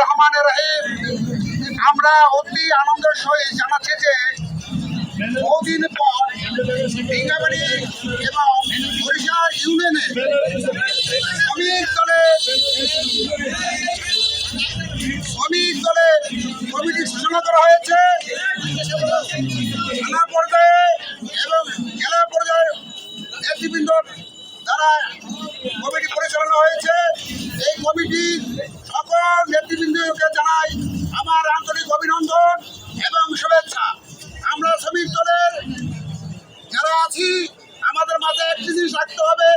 রহমানের রহিম আমরা অতি আনন্দের সহিত জানাচ্ছি যে বহুদিন পর ডিঙ্গাবাড়ি এবং বরিশা ইউনিয়নে শ্রমিক দলের শ্রমিক দলে কমিটি সূচনা করা হয়েছে। থানা পর্যায়ে এবং জেলা পর্যায়ে নেতৃবৃন্দ দ্বারা কমিটি পরিচালনা হয়েছে এই কমিটি সকল নেতৃবৃন্দকে জানাই আমার আন্তরিক অভিনন্দন এবং শুভেচ্ছা আমরা শ্রমিক দলের যারা আছি আমাদের মাথায় একটি জিনিস রাখতে হবে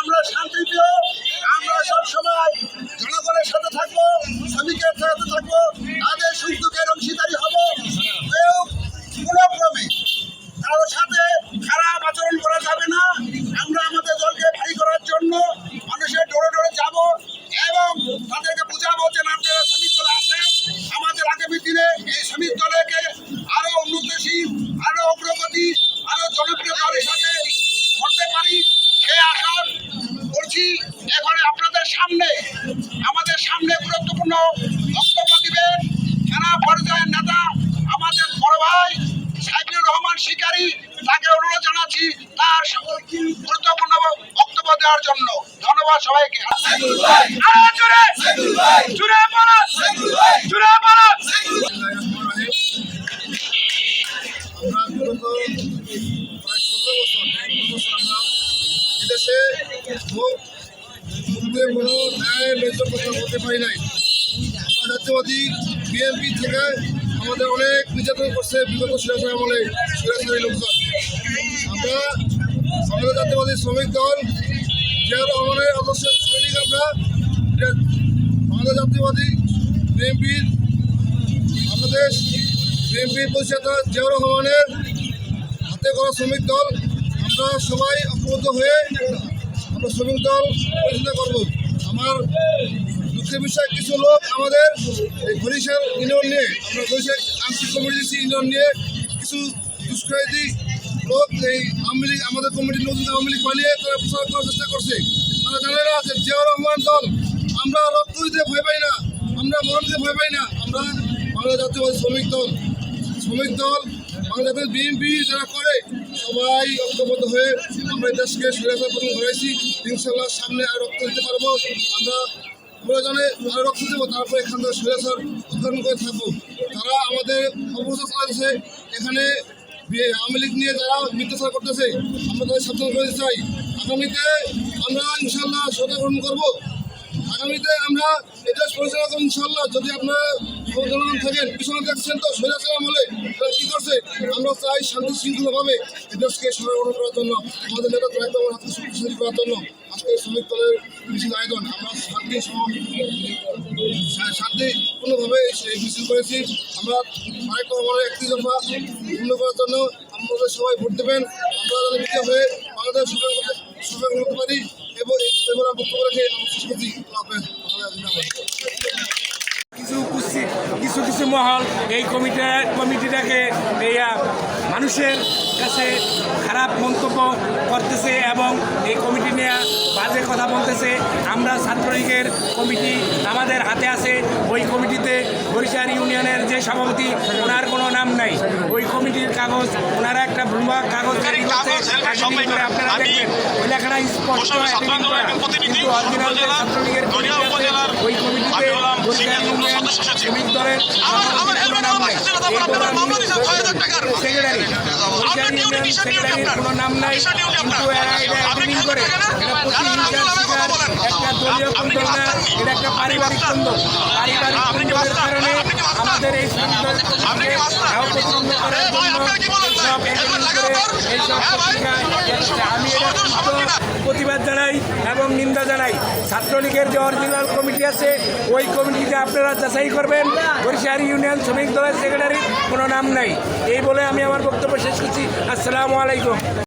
আমরা শান্তিপ্রিয় আমরা সবসময় জনগণের সাথে সামনে, আমাদের সামনে গুরুত্বপূর্ণ বক্তব্য দিবেন থানা পর্যায়ের নেতা, আমাদের বড় ভাই সাইফুর রহমান শিকারী, তাকে অনুরোধ জানাচ্ছি তার গুরুত্বপূর্ণ বক্তব্য দেওয়ার জন্য। ধন্যবাদ সবাইকে। আমরা মুক্তে কোনো ন্যায় ন্যায্য কথা বলতে পারি নাই। আমরা জাতীয়বাদী বিএনপি থেকে আমাদের অনেক নির্যাতন করছে বিগত সিরাজের আমলে সিরাজের লোকজন। আমরা আমাদের জাতীয়বাদী শ্রমিক দল জিয়া রহমানের আদর্শ সৈনিক আমরা বাংলা জাতীয়বাদী বিএনপির বাংলাদেশ বিএনপির প্রতিষ্ঠাতা জিয়াউর রহমানের হাতে করা শ্রমিক দল। আমরা সবাই ঐক্যবদ্ধ হয়ে আমরা শ্রমিক দল পরিচালনা করব। আমার দুঃখের বিষয় কিছু লোক আমাদের এই বরিশাল ইউনিয়ন নিয়ে, আমরা বরিশাল আংশিক কমিউনিটি ইউনিয়ন নিয়ে কিছু দুষ্কৃতী লোক এই আওয়ামী লীগ, আমাদের কমিটির নতুন আওয়ামী লীগ বানিয়ে তারা প্রচার করার চেষ্টা করছে। তারা জানে না যে জিয়াউর রহমান দল, আমরা রক্ত দিতে ভয় পাই না, আমরা মরণ দিতে ভয় পাই না, আমরা বাংলা জাতীয়বাদী শ্রমিক দল। শ্রমিক দল, বাংলাদেশ বিএনপি যারা করে সবাই ঐক্যবদ্ধ হয়ে আমরা দেশকে স্বাধীনতা প্রদান করেছি ইনশাল্লাহ সামনে আর রক্ত দিতে পারব। আমরা প্রয়োজনে আর রক্ত দেবো, তারপরে এখান থেকে স্বৈরাচার উদ্ঘাটন করে থাকব। তারা আমাদের অবস্থা চালাচ্ছে। এখানে আওয়ামী লীগ নিয়ে যারা মিথ্যাচার করতেছে, আমরা তাদের সাবধান করে দিতে চাই। আগামীতে আমরা ইনশাল্লাহ সরকার গ্রহণ করব। আগামীতে আমরা এটা পরিচালনা করব ইনশাল্লাহ যদি আপনারা জনগণ থাকেন, পিছনে দেখছেন তো সৈরাচার আমলে তারা কি করছে? আমরা চাই শান্তি শৃঙ্খলাভাবে দেশকে সংরক্ষণ করার জন্য, আমাদের নেতা দায়িত্ব আমার হাতে শক্তিশালী করার জন্য আজকে শ্রমিক দলের মিছিল আয়োজন। আমরা শান্তি সহ- শা- শান্তিপূর্ণভাবে এই এই মিছিল করেছি। আমরা আরেকটা আমাদের একটি দফা পূর্ণ করার জন্য আমাদের সবাই ভোট দেবেন। আমরা যেন বিজয় হয়ে বাংলাদেশ সরকার সরকার করতে পারি এবং এবার বক্তব্য রেখে আমি শেষ করছি। মহল, এই কমিটি কমিটিটাকে এই মানুষের কাছে খারাপ মন্তব্য করতেছে এবং এই কমিটি নিয়ে বাজে কথা বলতেছে। আমরা ছাত্রলীগের কমিটি আমাদের হাতে আছে। বরিশাল ইউনিয়নের যে সভাপতি ওনার কোনো নাম নাই। ওই কমিটির কাগজ ওনারা একটা ভ্রমক কাগজ আপনারা দেখবেন ওই লেখাটা স্পষ্ট কিন্তু কমিটিতে বরিশাল ইউনিয়ন শ্রমিক দলের সেক্রেটারি বরিশাল কোনো নাম নাই কিন্তু এরা এটা করে একটা দলীয় কুন্দল না এটা একটা পারিবারিক কুন্দল পারিবারিক কুন্দলের কারণে আমাদের এই প্রতিবন্ধ করার জন্য এইসব পত্রিকায় আমি এটা প্রতিবাদ জানাই এবং নিন্দা জানাই। ছাত্রলীগের যে অরিজিনাল কমিটি আছে ওই কমিটিতে আপনারা যাচাই করবেন। বরিশাল ইউনিয়ন শ্রমিক দলের সেক্রেটারি কোনো নাম নাই। এই বলে আমি আমার বক্তব্য শেষ করছি। আসসালামু আলাইকুম।